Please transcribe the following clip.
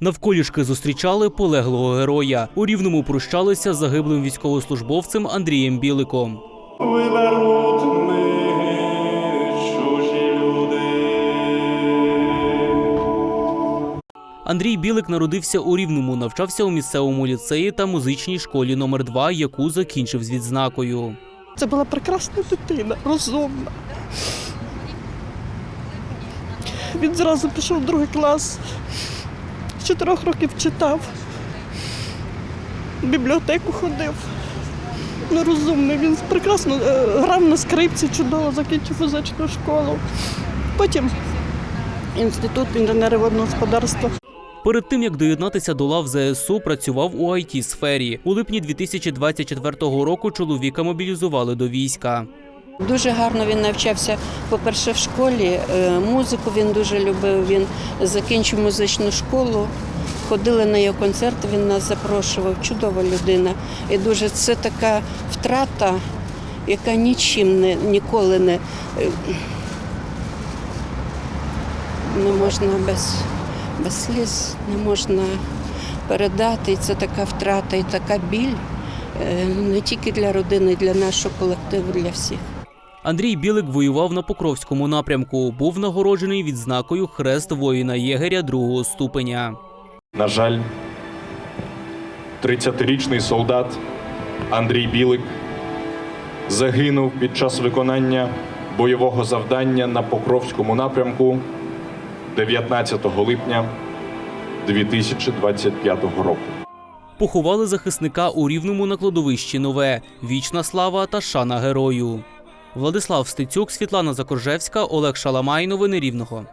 Навколішки зустрічали полеглого героя. У рівному прощалися з загиблим військовослужбовцем Андрієм Біликом. Андрій Білик народився у Рівному, навчався у місцевому ліцеї та музичній школі номер 2 яку закінчив з відзнакою. Це була прекрасна дитина, розумна. Він зразу пішов в другий клас. Чотирьох років читав. В бібліотеку ходив. Ну, розумний, він прекрасно е, грав на скрипці, чудово, закінчив музичну школу. Потім інститут інженерів господарства. Перед тим як доєднатися до лав ЗСУ, працював у it сфері. У липні 2024 року чоловіка мобілізували до війська. Дуже гарно він навчався, по-перше, в школі. е, Музику він дуже любив. Він закінчив музичну школу. Ходили на його концерти, він нас запрошував. Чудова людина. І дуже це така втрата, яка нічим не ніколи не, е, не можна без, без сліз, не можна передати. І це така втрата і така біль е, не тільки для родини, для нашого колективу, для всіх. Андрій Білик воював на Покровському напрямку. Був нагороджений відзнакою Хрест воїна єгеря другого ступеня. На жаль, 30-річний солдат Андрій Білик загинув під час виконання бойового завдання на Покровському напрямку 19 липня 2025 року. Поховали захисника у рівному на кладовищі Нове. Вічна слава та шана герою. Владислав Стецюк, Світлана Закоржевська, Олег Шаламай. Новини Рівного.